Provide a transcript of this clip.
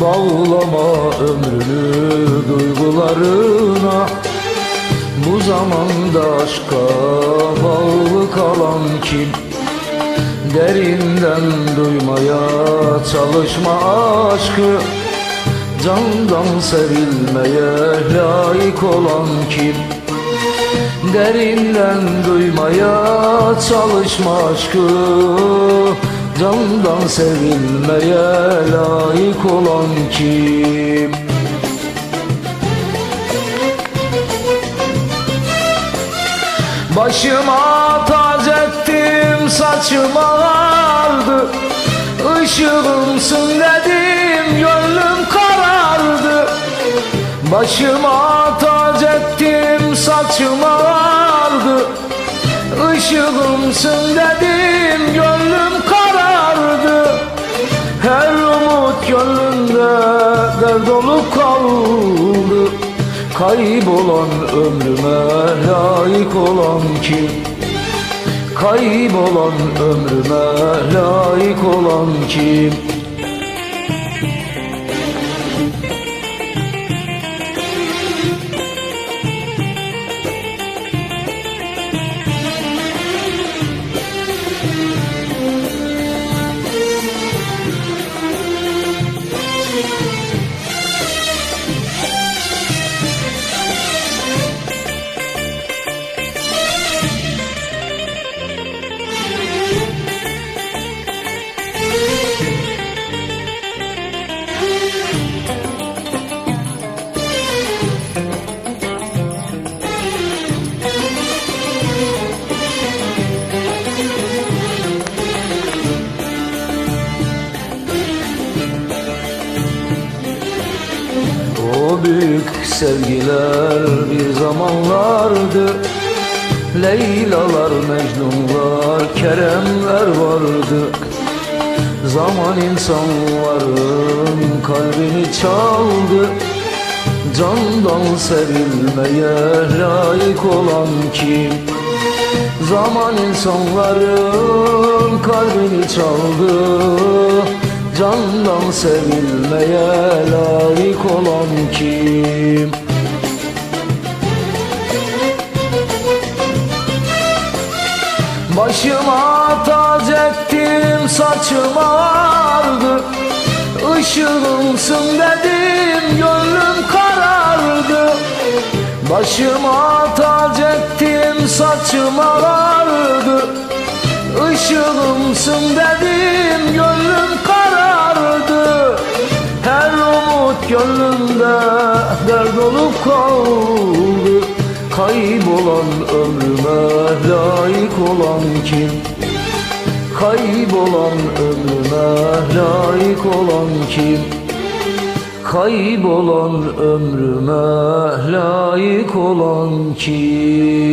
Bağlama ömrünü duygularına. Bu zamanda aşka bağlı kalan kim Derinden duymaya çalışma aşkı. Candan sevilmeye layık olan kim Derinden duymaya çalışma aşkı Candan sevilmeye layık olan kim? Başıma tac ettim saçım ağardı Işığımsın dedim gönlüm karardı. Başıma tac ettim saçım ağardı Işığımsın dedim gönlüm Kaybolan ömrüme layık olan kim? Kaybolan ömrüme layık olan kim? Sevgiler bir zamanlardı. Leylalar, Mecnunlar, Keremler vardı. Zaman insanların kalbini çaldı. Candan sevilmeye layık olan kim? Zaman insanların kalbini çaldı Candan sevilmeye layık olan kim? Başıma tac ettim saçım ağardı. Işığımsın dedim gönlüm karardı. Başıma tac ettim saçım ağardı. Işığımsın dedim olup kaldı Kaybolan ömrüme layık olan kim? Kaybolan ömrüme layık olan kim? Kaybolan ömrüme layık olan kim?